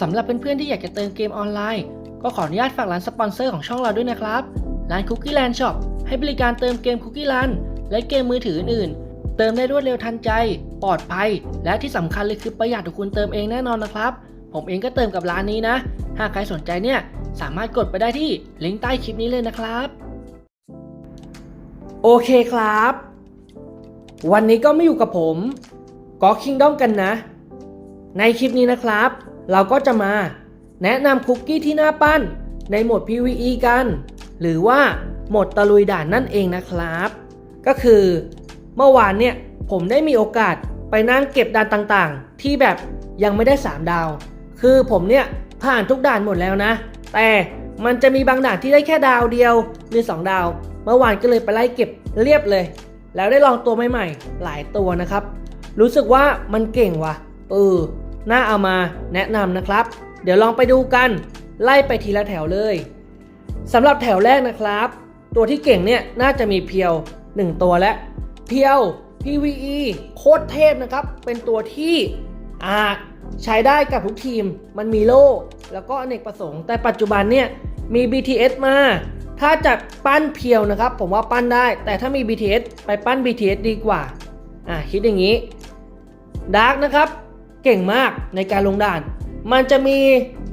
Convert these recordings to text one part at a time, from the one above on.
สำหรับเพื่อนๆที่อยากจะเติมเกมออนไลน์ ก็ขออนุญาตฝากร้านสปอนเซอร์ของช่องเราด้วยนะครับ ร้าน Cookie Land Shop ให้บริการเติมเกม Cookie Land และเกมมือถืออื่นๆ เติมได้รวดเร็วทันใจ ปลอดภัย และที่สำคัญเลยคือประหยัดกว่าคุณเติมเองแน่นอนนะครับ ผมเองก็เติมกับร้านนี้นะ หากใครสนใจเนี่ยสามารถกดไปได้ที่ลิงก์ใต้คลิปนี้เลยนะครับ โอเคครับ วันนี้ก็ไม่อยู่กับผมก็คิงด้อมกันนะ ในคลิปนี้นะครับ เราก็จะมาแนะนำคุกกี้ที่น่าปั้น ในโหมด PVE กัน หรือว่าโหมดตะลุยด่านนั่นเองนะครับ ก็คือเมื่อวานเนี่ยผมได้มีโอกาสไปนั่งเก็บด่านต่างๆ ที่แบบยังไม่ได้ 3 ดาว คือผมเนี่ยผ่านทุกด่านหมดแล้วนะ แต่มันจะมีบางด่านที่ได้แค่ดาวเดียวหรือ 2 ดาว เมื่อวานก็เลยไปไล่เก็บเรียบเลย แล้วได้ลองตัวใหม่ๆ หลายตัวนะครับ รู้สึกว่ามันเก่งว่ะเออ น่าเอามาแนะนำนะครับ เดี๋ยวลองไปดูกัน ไล่ไปทีละแถวเลยสำหรับแถวแรกนะครับ ตัวที่เก่งเนี่ยน่าจะมีเพียว 1 ตัวและเพียว PVE โคตรเทพนะครับ เป็นตัวที่อาใช้ได้กับทุกทีม มันมีโล่แล้วก็อเนกประสงค์ แต่ปัจจุบันเนี่ยมี BTS มา ถ้าจะปั้นเพียวนะครับ ผมว่าปั้นได้ แต่ถ้ามี BTS ไปปั้น BTS ดีกว่า อ่าคิดอย่างนี้ดาร์กนะครับ เก่งมากในการลงด่าน มันจะมี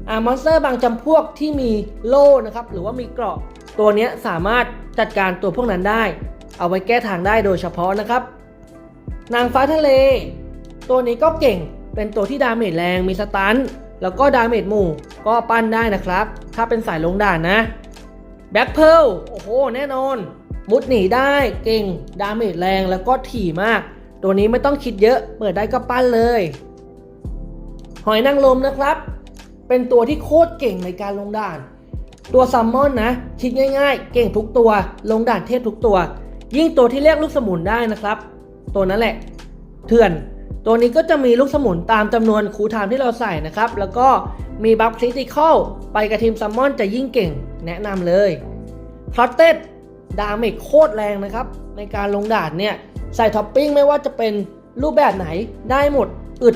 อ่ามอนสเตอร์บางจำพวกที่มีโล่นะครับ หรือว่ามีเกราะตัวนี้สามารถจัดการตัวพวกนั้นได้ เอาไว้แก้ทางได้โดยเฉพาะนะครับ นางฟ้าทะเล ตัวนี้ก็เก่งเป็นตัวที่ดาเมจแรงมีสตันแล้วก็ดาเมจหมู่ก็ปั้นได้นะครับ ถ้าเป็นสายลงด่านนะแบ็คเพลโอ้โห แน่นอน มุดหนีได้เก่ง ดาเมจแรงแล้วก็ถี่มาก ตัวนี้ไม่ต้องคิดเยอะ เปิดได้ก็ปั้นเลย หอยนางรมนะครับ เป็นตัวที่โคตรเก่งในการลงด่าน ตัวซัมมอนนะ คิดง่าย ๆ เก่งทุกตัว ลงด่านเทพทุกตัว ยิ่งตัวที่เรียกลูกสมุนได้นะครับ ตัวนั้นแหละ เถื่อน ตัวนี้ก็จะมีลูกสมุนตามจำนวนคูลไทม์ที่เราใส่นะครับ แล้วก็มีบัฟคริติคอลไปกับทีมซัมมอนจะยิ่งเก่ง แนะนำเลยคลอตเต็ดดาเมจโคตรแรงนะครับ ในการลงด่านเนี่ย ใส่ท็อปปิ้งไม่ว่าจะเป็นรูปแบบไหนได้หมดอึด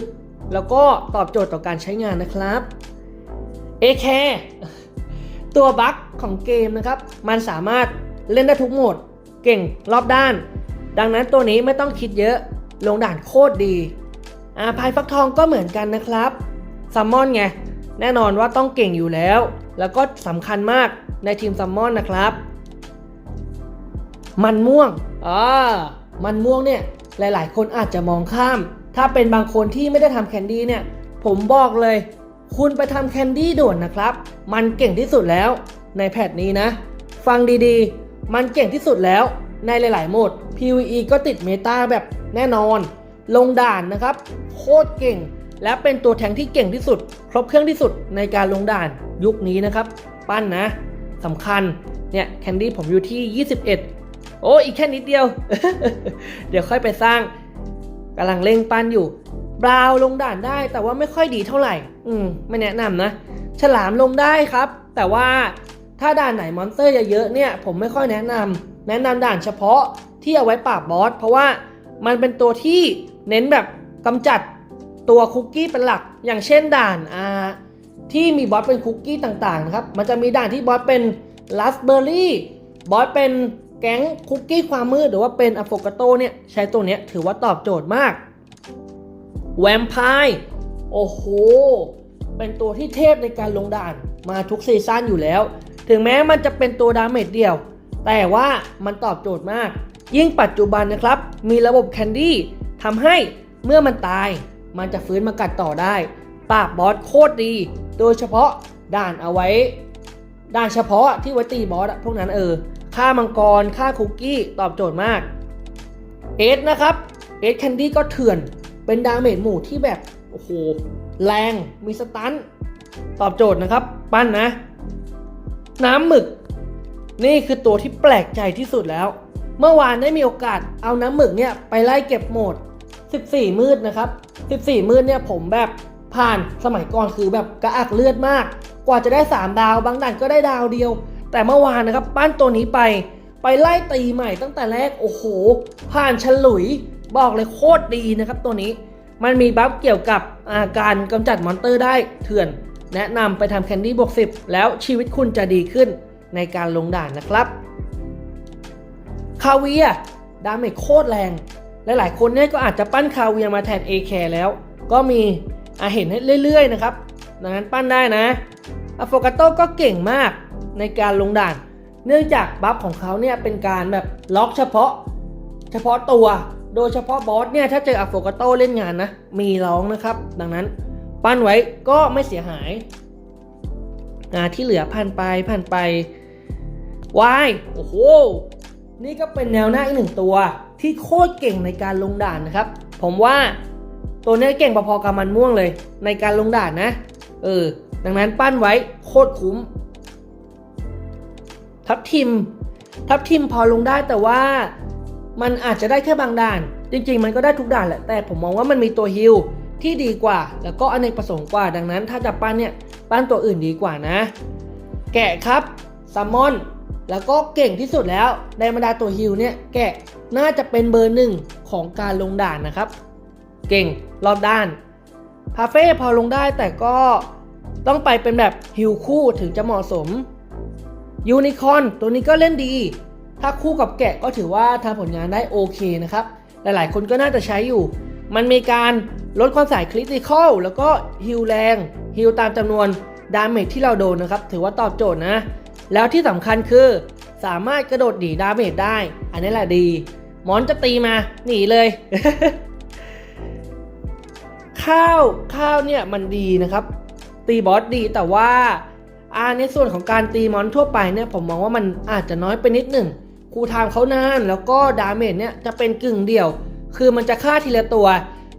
แล้วก็ตอบโจทย์ต่อการใช้งานนะครับ a อแคตัวบั๊กของเกมนะครับ มันสามารถเล่นได้ทุกโหมด เก่งรอบด้าน ดังนั้นตัวนี้ไม่ต้องคิดเยอะ ลงด่านโคตรดีอาพายฟักทองก็เหมือนกันนะครับซัมมอนไง แน่นอนว่าต้องเก่งอยู่แล้ว แล้วก็สำคัญมากในทีมซัมมอนนะครับ มันม่วงอ่ามันม่วงเนี่ย หลายๆ คนอาจจะมองข้าม ถ้าเป็นบางคนที่ไม่ได้ทำแคนดี้เนี่ย ผมบอกเลย คุณไปทำแคนดี้ด่วนนะครับ มันเก่งที่สุดแล้วในแพทนี้นะ ฟังดีๆ มันเก่งที่สุดแล้วในหลาย ๆ โหมด PVE ก็ติดเมตาแบบแน่นอน ลงด่านนะครับ โคตรเก่ง และเป็นตัวแทงที่เก่งที่สุด ครบเครื่องที่สุดในการลงด่านยุคนี้นะครับ ปั้นนะสำคัญเนี่ยแคนดี้ผมอยู่ที่ 21 โอ้ อีกแค่นิดเดียว เดี๋ยวค่อยไปสร้าง กำลังเร่งปั้นอยู่ บราวลงด่านได้แต่ว่าไม่ค่อยดีเท่าไหร่ อืมไม่แนะนำนะ ฉลามลงได้ครับ แต่ว่าถ้าด่านไหนมอนสเตอร์เยอะๆเนี่ย ผมไม่ค่อยแนะนำแนะนำด่านเฉพาะที่เอาไว้ปราบบอส เพราะว่ามันเป็นตัวที่เน้นแบบกำจัดตัวคุกกี้เป็นหลัก อย่างเช่นด่านอ่าที่มีบอสเป็นคุกกี้ต่างๆนะครับ มันจะมีด่านที่บอสเป็นราสเบอร์รี่ บอสเป็น แก๊งคุกกี้ความมืดหรือว่าเป็นอะโฟกาโตเนี่ยใช้ตัวเนี้ยถือว่าตอบโจทย์มาก แวมไพร์โอ้โห เป็นตัวที่เทพในการลงด่านมาทุกซีซั่นอยู่แล้ว ถึงแม้มันจะเป็นตัวดาเมจเดียว แต่ว่ามันตอบโจทย์มาก ยิ่งปัจจุบันนะครับ มีระบบแคนดี้ทำให้เมื่อมันตาย มันจะฟื้นมากัดต่อได้ ปราบบอสโคตรดี โดยเฉพาะด่านเอาไว้ ด่านเฉพาะที่ไว้ตีบอสพวกนั้นเออ ฆ่ามังกรฆ่าคุกกี้ ตอบโจทย์มากเอสนะครับเอสแคนดี้ก็เถื่อน เป็นดาเมจหมู่ที่แบบ โอ้โห แรง มีสตัน ตอบโจทย์นะครับ ปั้นนะ น้ำหมึก นี่คือตัวที่แปลกใจที่สุดแล้ว เมื่อวานได้มีโอกาสเอาน้ำหมึกเนี่ย ไปไล่เก็บโหมด 14 มืดนะครับ 14 มืดเนี่ยผมแบบผ่านสมัยก่อนคือแบบกระอักเลือดมาก กว่าจะได้ 3 ดาว บางด่านก็ได้ดาวเดียว แต่เมื่อวานนะครับปั้นตัวนี้ไปไปไล่ตีใหม่ตั้งแต่แรกโอ้โห ผ่านฉลุยบอกเลยโคตรดีนะครับตัวนี้มันมีบัฟเกี่ยวกับอาการกำจัดมอนเตอร์ได้เถื่อน แนะนำไปทำแคนดี้บวก10 แล้วชีวิตคุณจะดีขึ้นในการลงด่านนะครับ คาเวียดาเมจโคตรแรง หลายๆคนเนี่ยก็อาจจะปั้นคาเวียมาแทน a อแล้ว ก็มีอาเห็นให้เรื่อยๆนะครับ ดังนั้นปั้นได้นะอโฟกาโตก็เก่งมาก ในการลงด่าน เนื่องจากบัฟของเขาเนี่ยเป็นการแบบล็อกเฉพาะ เฉพาะตัว โดยเฉพาะบอสเนี่ยถ้าเจออ f โฟกาโตเล่นงานนะ มีร้องนะครับ ดังนั้นปั้นไว้ก็ไม่เสียหายอ่าที่เหลือผ่านไปผ่านไปวายโอ้โห นี่ก็เป็นแนวหน้าอีกหนึ่งตัว ที่โคตรเก่งในการลงด่านนะครับ ผมว่าตัวนี้เก่งพอๆกับมันม่วงเลย ในการลงด่านนะ เออ ดังนั้นปั้นไว้โคตรคุ้ม ทับทิม ทับทิมพอลงได้แต่ว่ามันอาจจะได้แค่บางด่าน จริง ๆ มันก็ได้ทุกด่านแหละ แต่ผมมองว่ามันมีตัวฮิลที่ดีกว่า แล้วก็อเนกประสงค์กว่า ดังนั้น ถ้าจะปั้นเนี่ยปั้นตัวอื่นดีกว่านะ แกะครับซัมมอนแล้วก็เก่งที่สุดแล้วในบรรดาตัวฮิลเนี่ยแกะน่าจะเป็นเบอร์หนึ่งของการลงด่านนะครับ เก่งรอบด้านพาเฟ่พอลงได้แต่ก็ต้องไปเป็นแบบฮิลคู่ถึงจะเหมาะสม ยูนิคอนตัวนี้ก็เล่นดี ถ้าคู่กับแกะก็ถือว่าทำผลงานได้โอเคนะครับ หลายๆ คนก็น่าจะใช้อยู่ มันมีการลดความสายคริติคอลแล้วก็ฮิลแรงฮิลตามจำนวนดาเมจที่เราโดนนะครับ ถือว่าตอบโจทย์นะ แล้วที่สำคัญคือ สามารถกระโดดหนีดาเมจได้ อันนี้แหละดี มอนจะตีมาหนีเลย ข้าวข้าวเนี่ยมันดีนะครับ ตีบอสดีแต่ว่า อ่าในส่วนของการตีมอนทั่วไปเนี่ยผมมองว่ามันอาจจะน้อยไปนิดหนึ่งครูไทม์เขานานแล้วก็ดาเมจเนี่ยจะเป็นกึ่งเดี่ยว คือมันจะฆ่าทีละตัว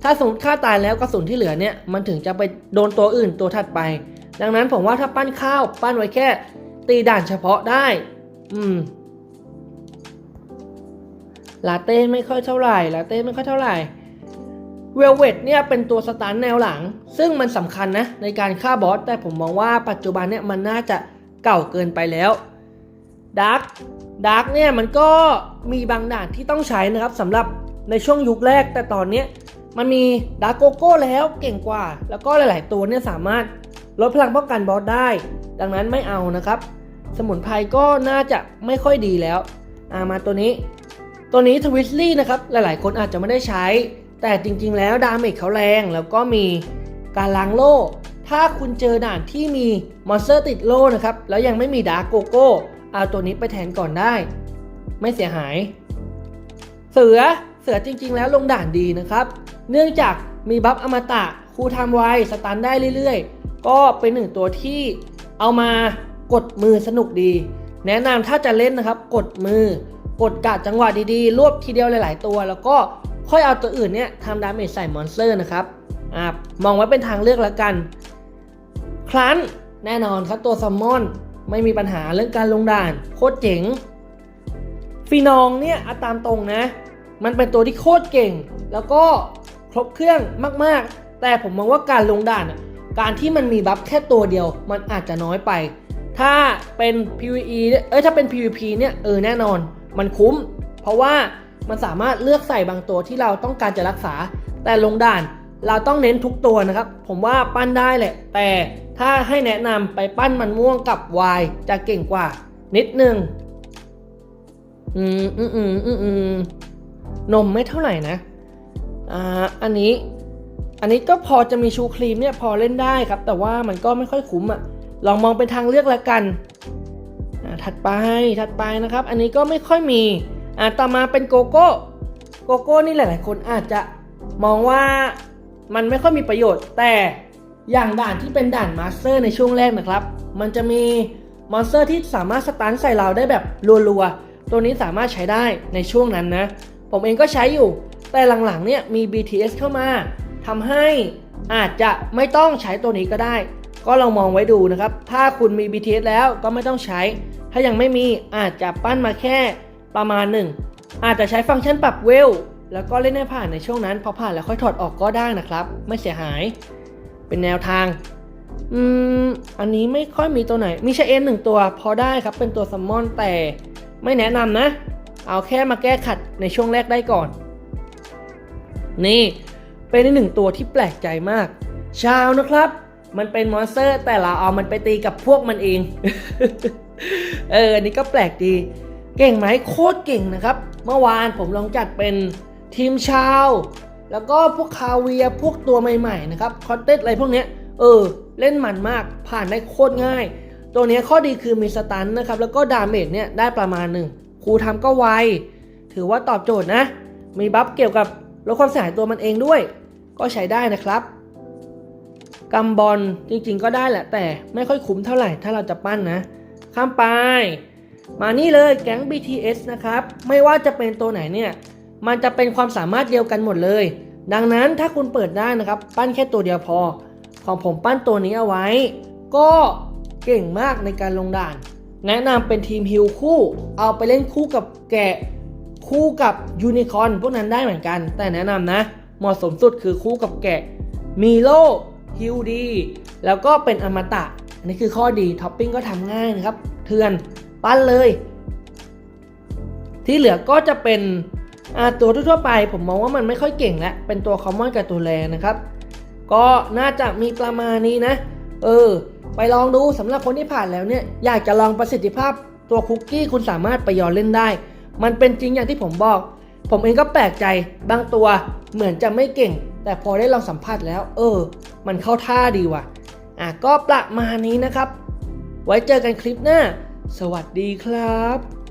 ถ้าสมมติฆ่าตายแล้วกระสุนที่เหลือเนี่ยมันถึงจะไปโดนตัวอื่นตัวถัดไป ดังนั้นผมว่าถ้าปั้นข้าวปั้นไว้แค่ ตีด่านเฉพาะได้ อืมลาเต้ไม่ค่อยเท่าไหร่ลาเต้ไม่ค่อยเท่าไหร่ เวลเวตเนี่ยเป็นตัวสตาร์แนวหลัง ซึ่งมันสำคัญนะในการฆ่าบอส แต่ผมมองว่าปัจจุบันเนี่ยมันน่าจะเก่าเกินไปแล้วดาร์กดาร์กเนี่ยมันก็มีบางด่านที่ต้องใช้นะครับสำหรับในช่วงยุคแรก แต่ตอนเนี้มันมีดาร์กโกโก้แล้วเก่งกว่า แล้วก็หลาย ๆ ตัวเนี่ยสามารถลดพลังป้องกันบอสได้ ดังนั้นไม่เอานะครับ สมุนไพรก็น่าจะไม่ค่อยดีแล้วามาตัวนี้ ตัวนี้ทวิสลี่นะครับหลาย ๆ คนอาจจะไม่ได้ใช้ แต่จริงๆ แล้วดาเมจเขาแรงแล้วก็มีการล้างโล่ ถ้าคุณเจอด่านที่มีมอนสเตอร์ติดโล่นะครับ แล้วยังไม่มีดาร์กโกโก้เอาตัวนี้ไปแทนก่อนได้ ไม่เสียหาย เสือเสือจริงๆ แล้วลงด่านดีนะครับ เนื่องจากมีบัฟอมตะครูทำไวสตันได้เรื่อยๆ ก็เป็นหนึ่งตัวที่เอามากดมือสนุกดี แนะนำถ้าจะเล่นนะครับ กดมือกดกะจังหวะดีๆ รวบทีเดียวหลาย ๆ ตัว แล้วก็ ค่อยเอาตัวอื่นเนี่ยทำดาเมจใส่มอนสเตอร์นะครับอ่ามองไว้เป็นทางเลือกแล้วกัน ครั้นแน่นอนครับตัวซัมมอนไม่มีปัญหาเรื่องการลงด่าน โคตรเจ๋งฟีนองเนี่ยเอาตามตรงนะ มันเป็นตัวที่โคตรเก่ง แล้วก็ครบเครื่องมากๆ แต่ผมมองว่าการลงด่าน การที่มันมีบัฟแค่ตัวเดียว มันอาจจะน้อยไป ถ้าเป็น PVE เอ้ยถ้าเป็น PVP เนี่ยเออแน่นอน มันคุ้ม เพราะว่า มันสามารถเลือกใส่บางตัวที่เราต้องการจะรักษา แต่ลงด่านเราต้องเน้นทุกตัวนะครับ ผมว่าปั้นได้แหละ แต่ถ้าให้แนะนำไปปั้นมันม่วงกับ Y จะเก่งกว่า นิดนึง อืมอืมอืมอืมนมไม่เท่าไหร่นะ อ่า อันนี้ อันนี้ก็พอจะมีชูครีมเนี่ยพอเล่นได้ครับ แต่ว่ามันก็ไม่ค่อยคุ้มอะลองมองเป็นทางเลือกละกันอ่าถัดไป ถัดไปนะครับ อันนี้ก็ไม่ค่อยมี อ่าต่อมาเป็นโกโก้ โกโก้นี่หลาย ๆ คนอาจจะมองว่ามันไม่ค่อยมีประโยชน์ แต่อย่างด่านที่เป็นด่านมาสเตอร์ในช่วงแรกนะครับ มันจะมีมอนสเตอร์ที่สามารถสตันใส่เราได้แบบรัว ๆ ตัวนี้สามารถใช้ได้ในช่วงนั้นนะ ผมเองก็ใช้อยู่ แต่หลัง ๆ เนี่ยมี BTS เข้ามาทำให้อาจจะไม่ต้องใช้ตัวนี้ก็ได้ ก็ลองมองไว้ดูนะครับ ถ้าคุณมี BTS แล้วก็ไม่ต้องใช้ ถ้ายังไม่มีอาจจะปั้นมาแค่ ประมาณหนึ่งอาจจะใช้ฟังก์ชันปรับเวล แล้วก็เล่นให้ผ่านในช่วงนั้น พอผ่านแล้วค่อยถอดออกก็ได้นะครับ ไม่เสียหาย เป็นแนวทาง อืม อันนี้ไม่ค่อยมีตัวไหน มีชาเอ็นหนึ่งตัวพอได้ครับ เป็นตัวซัมมอนแต่ไม่แนะนำนะ เอาแค่มาแก้ขัดในช่วงแรกได้ก่อน นี่เป็นอีกหนึ่งตัวที่แปลกใจมากชาวนะครับ มันเป็นมอนสเตอร์ แต่เราเอามันไปตีกับพวกมันเอง เออ อันนี้ก็แปลกดี เก่งไหมโคตรเก่งนะครับ เมื่อวานผมลองจัดเป็นทีมชาว แล้วก็พวกคาเวียพวกตัวใหม่ๆนะครับคอนเทสอะไรพวกเนี้ยเออ เล่นมันมากผ่านได้โคตรง่าย ตัวเนี้ยข้อดีคือมีสตันนะครับ แล้วก็ดาเมจเนี่ยได้ประมาณหนึ่งครูทำก็ไว ถือว่าตอบโจทย์นะ มีบัฟเกี่ยวกับลดความเสียหายตัวมันเองด้วย ก็ใช้ได้นะครับกำบอลจริงๆก็ได้แหละแต่ไม่ค่อยคุ้มเท่าไหร่ถ้าเราจะปั้นนะ ข้ามไป มานี่เลยแก๊ง BTS นะครับ ไม่ว่าจะเป็นตัวไหนเนี่ย มันจะเป็นความสามารถเดียวกันหมดเลย ดังนั้นถ้าคุณเปิดได้นะครับ ปั้นแค่ตัวเดียวพอ ของผมปั้นตัวนี้เอาไว้ ก็เก่งมากในการลงด่าน แนะนำเป็นทีมฮิลคู่ เอาไปเล่นคู่กับแกะคู่กับยูนิคอนพวกนั้นได้เหมือนกัน แต่แนะนำนะ เหมาะสมสุดคือคู่กับแกะมีโลฮิลดี แล้วก็เป็นอมตะ อันนี้คือข้อดีท็อปปิ้งก็ทำง่ายนะครับ เทือน ปั้นเลย ที่เหลือก็จะเป็นตัวทั่วไปผมมองว่ามันไม่ค่อยเก่งแล้วเป็นตัวคอมมอนกับตัวแรนะครับ ก็น่าจะมีประมาณนี้นะ เออ ไปลองดูสำหรับคนที่ผ่านแล้วเนี่ย อยากจะลองประสิทธิภาพตัวคุกกี้คุณสามารถไปย้อนเล่นได้ มันเป็นจริงอย่างที่ผมบอก ผมเองก็แปลกใจบางตัวเหมือนจะไม่เก่ง แต่พอได้ลองสัมผัสแล้ว เออ มันเข้าท่าดีว่ะ อะก็ประมาณนี้นะครับ ไว้เจอกันคลิปหน้า สวัสดีครับ